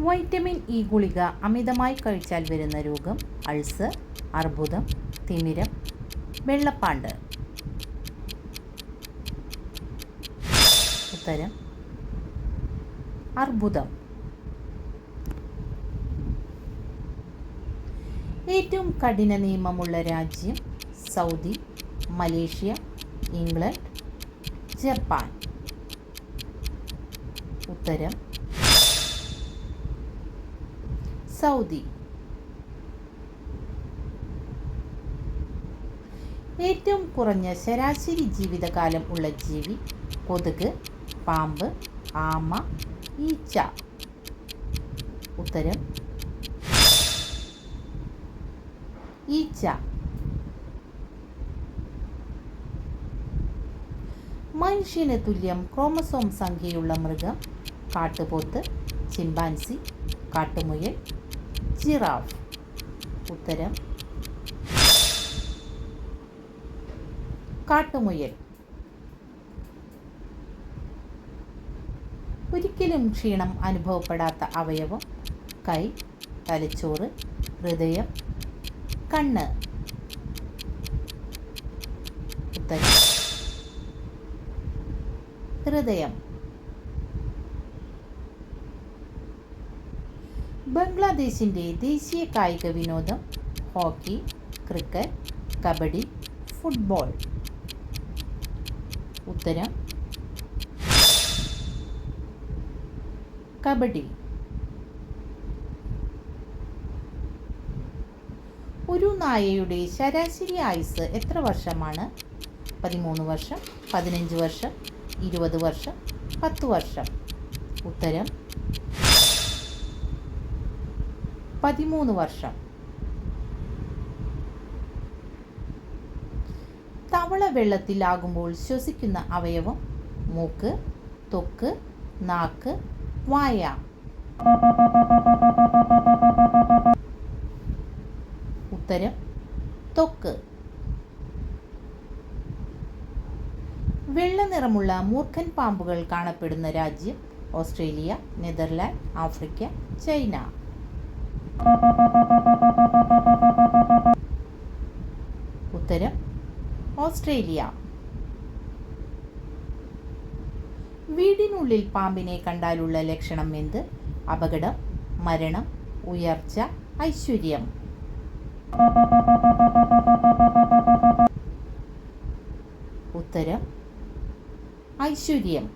Vitamin E ഗുളിക അമിതമായി കഴിച്ചാൽ വരുന്ന രോഗം അൾസർ അർബുദം തിമിരം വെള്ളപ്പാണ്ട്. ഉത്തരം അർബുദം. ഏറ്റവും കഠിന നിയമമുള്ള രാജ്യം സൗദി മലേഷ്യ ഇംഗ്ലണ്ട് ജപ്പാൻ. ഉത്തരം സൗദി. ഏറ്റവും കുറഞ്ഞ ശരാശരി ജീവിതകാലം ഉള്ള ജീവി കൊതുക് പാമ്പ് ആമ ഈച്ച. ഉത്തരം ഈച്ച. മനുഷ്യന് തുല്യം ക്രോമസോം സംഖ്യയുള്ള മൃഗം കാട്ടുപോത്ത് ചിമ്പാൻസി കാട്ടുമുയൽ ജിറാഫ്. ഉത്തരം. കാട്ടുമുയൽ. ഒരിക്കലും ക്ഷീണം അനുഭവപ്പെടാത്ത അവയവം. കൈ തലച്ചോറ് ഹൃദയം കണ്ണ്. ഉത്തരം. ഹൃദയം. ബംഗ്ലാദേശിന്റെ ദേശീയ കായിക വിനോദം ഹോക്കി ക്രിക്കറ്റ് കബഡി ഫുട്ബോൾ. ഉത്തരം കബഡി. ഒരു നായയുടെ ശരാശരി ആയുസ് എത്ര വർഷമാണ്? പതിമൂന്ന് വർഷം പതിനഞ്ച് വർഷം ഇരുപത് വർഷം പത്ത് വർഷം. ഉത്തരം പതിമൂന്ന് വർഷം. തവള വെള്ളത്തിലാകുമ്പോൾ ശ്വസിക്കുന്ന അവയവം മൂക്ക് തൊക്ക് നാക്ക് വായ. ഉത്തരം തൊക്ക്. വെള്ള നിറമുള്ള മൂർഖൻ പാമ്പുകൾ കാണപ്പെടുന്ന രാജ്യം ഓസ്ട്രേലിയ നെതർലാൻഡ് ആഫ്രിക്ക ചൈന. ഉത്തരം ഓസ്ട്രേലിയ. വീടിനുള്ളിൽ പാമ്പിനെ കണ്ടാലുള്ള ലക്ഷണം എന്ത്? അപകടം മരണം ഉയർച്ച ഐശ്വര്യം. ഉത്തരം ഐശ്വര്യം.